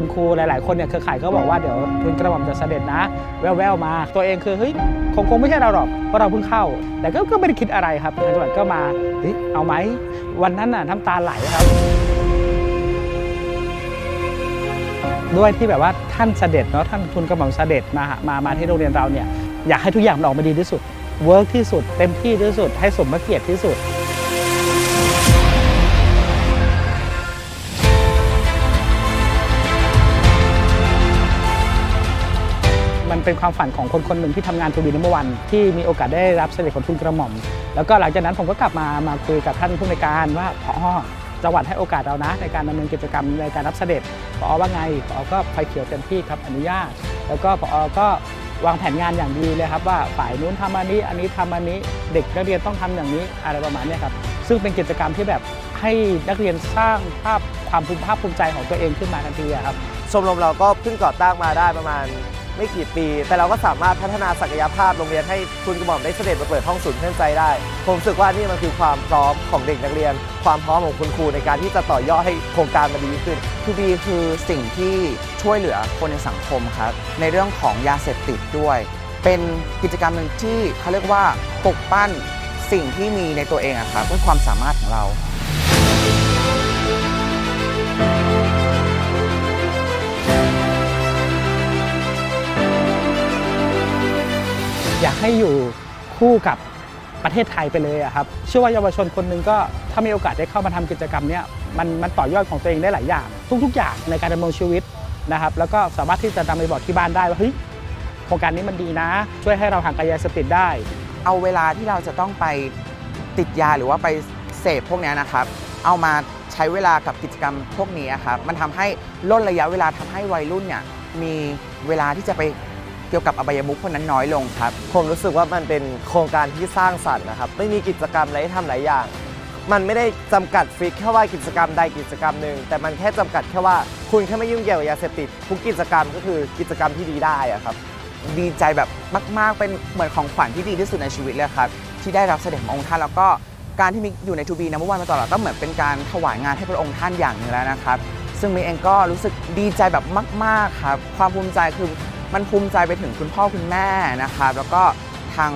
คุณครูหลาย ๆ คนเนี่ยเครือข่ายก็บอกว่าเดี๋ยวทุนกระหม่อมจะเสด็จนะ แววๆมา ตัวเองคือเฮ้ยคงคงไม่ใช่เราหรอกเพราะเราเพิ่งเข้า แต่ก็ก็ไม่ได้คิดอะไรครับทางจังหวัดก็มาเฮ้ยเอาไหมวันนั้นน่ะน้ำตาไหลครับ ด้วยที่แบบว่าท่านเสด็จเนาะท่านทุนกระหม่อมเสด็จมาหามามาที่โรงเรียนเราเนี่ยอยากให้ทุกอย่างมันออกมาดีที่สุดเวิร์กที่สุดเต็มที่ที่สุดให้สมพระเกียรติที่สุด เป็นความฝันของคนคนหนึ่งที่ทำงานทูบีนัมเบอร์วันที่มีโอกาสได้รับเสด็จของทุนกระหม่อม แล้วก็หลังจากนั้นผมก็กลับมามาคุยกับท่านผู้ในการว่าพอจังหวัดให้โอกาสเรานะ ในการดำเนินกิจกรรมในการรับเสด็จพอว่าไงพอก็ไฟเขียวเต็มที่ครับอนุญาต แล้วก็พอก็วางแผนงานอย่างดีเลยครับว่าฝ่ายนู้นทำอันนี้อันนี้ทำอันนี้เด็กนักเรียนต้องทำอย่างนี้อะไรประมาณนี้ครับซึ่งเป็นกิจกรรมที่แบบให้นักเรียนสร้างภาพความภูมิภาคภูมิใจของตัวเองขึ้นมาทันทีครับชมรมเราก็เพิ่งก่อตั้งมาได้ประมาณไม่กี่ปี แต่เราก็สามารถพัฒนาศักยภาพโรงเรียนให้ทุนกระหม่อมได้เสด็จมาเปิดห้องศูนย์เพื่อนใจได้ ผมรู้สึกว่านี่มันคือความพร้อมของเด็กนักเรียน ความพร้อมของคุณครูในการที่จะต่อยอดให้โครงการมันดีขึ้น ทูบีคือสิ่งที่ช่วยเหลือคนในสังคมครับในเรื่องของยาเสพติดด้วย เป็นกิจกรรมหนึ่งที่เขาเรียกว่าปลุกปั้นสิ่งที่มีในตัวเองอะครับด้วยความสามารถของเรา ให้อยู่คู่กับประเทศไทยไปเลยอะครับเชื่อว่าเยาวชนคนหนึ่งก็ถ้ามีโอกาสได้เข้ามาทำกิจกรรมเนี้ยมันมันต่อยอดของตัวเองได้หลายอย่าง ทุก ๆ อย่างในการดำรงชีวิตนะครับแล้วก็สามารถที่จะนำไปบอกที่บ้านได้ว่าเฮ้ยโครงการนี้มันดีนะ ช่วยให้เราห่างไกลยาเสพติดได้ เอาเวลาที่เราจะต้องไปติดยาหรือว่าไปเสพพวกนี้นะครับ เอามาใช้เวลากับกิจกรรมพวกนี้ครับมันทำให้ลดระยะเวลาทำให้วัยรุ่นเนี่ยมีเวลาที่จะไป เกี่ยวกับอบายมุขพวกนั้นน้อยลงครับ ผมรู้สึกว่ามันเป็นโครงการที่สร้างสรรค์นะครับ ไม่มีกิจกรรมอะไรให้ทำหลายอย่าง มันไม่ได้จำกัดฟิกแค่ว่ากิจกรรมใดกิจกรรมหนึ่งแต่มันแค่จำกัดแค่ว่าคุณแค่ไม่ยุ่งเกี่ยวกับยาเสพติดทุกกิจกรรมก็คือกิจกรรมที่ดีได้อะครับ ดีใจแบบมากๆ เป็นเหมือนของขวัญที่ดีที่สุดในชีวิตเลยครับ ที่ได้รับเสด็จขององค์ท่านแล้วก็การที่มิกอยู่ในทูบีนัมวันมาตลอดก็เหมือนเป็นการถวายงานให้พระองค์ท่านอย่างหนึงแล้วนะครับ ซึ่งมิกเองก็รู้สึกดีใจแบบมาก ๆ ครับ ความภูมิใจคือ มันภูมิใจไปถึงคุณพ่อคุณแม่นะครับแล้วก็ทาง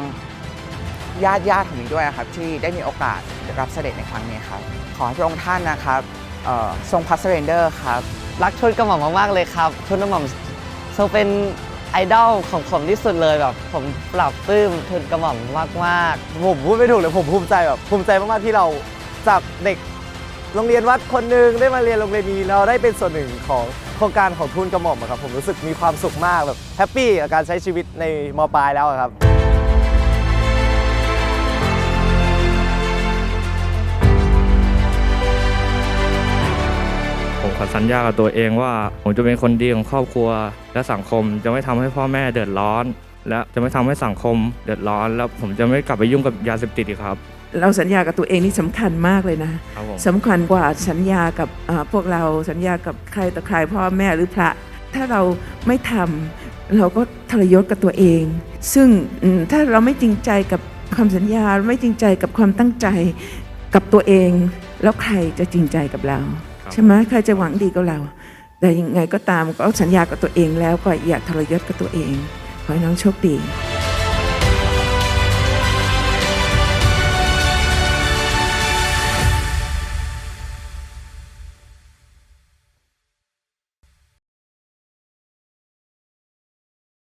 ญาติญาติของมิกด้วยนะครับที่ได้มีโอกาสรับเสด็จในครั้งนี้ครับขอให้พระองค์ท่านนะครับเอ่อทรงพัสเรนเดอร์ครับรักทุนกระหม่อมมาก ๆ เลยครับทุนกระหม่อมทรงเป็นไอดอลของผมที่สุดเลยแบบผมปรับปลื้มทุนกระหม่อมมากๆผมพูดไม่ถูกเลยผมภูมิใจแบบภูมิใจมาก ๆ ที่เราจากเด็ก โรงเรียนวัดคนหนึ่งได้มาเรียนโรงเรียนนี้เราได้เป็นส่วนหนึ่งของโครงการของทุนกระหม่อมอะครับผมรู้สึกมีความสุขมากแบบแฮปปี้กับการใช้ชีวิตในมปลายแล้วอะครับ ผมขอสัญญากับตัวเองว่า ผมจะเป็นคนดีของครอบครัว และสังคมจะไม่ทำให้พ่อแม่เดือดร้อน และจะไม่ทำให้สังคมเดือดร้อน แล้วผมจะไม่กลับไปยุ่งกับยาเสพติดอีกครับ เราสัญญากับตัวเองนี่สำคัญมากเลยนะครับผม สำคัญกว่าสัญญากับเอ่อพวกเราสัญญากับใครต่อใครพ่อแม่หรือพระ ถ้าเราไม่ทำเราก็ทรยศกับตัวเอง ซึ่งอืมถ้าเราไม่จริงใจกับคำสัญญาไม่จริงใจกับความตั้งใจกับตัวเอง แล้วใครจะจริงใจกับเรา ครับ ใช่ไหมใครจะหวังดีกับเรา แต่ยังไงก็ตามก็สัญญากับตัวเองแล้วก็อย่าทรยศกับตัวเอง ขอให้น้องโชคดี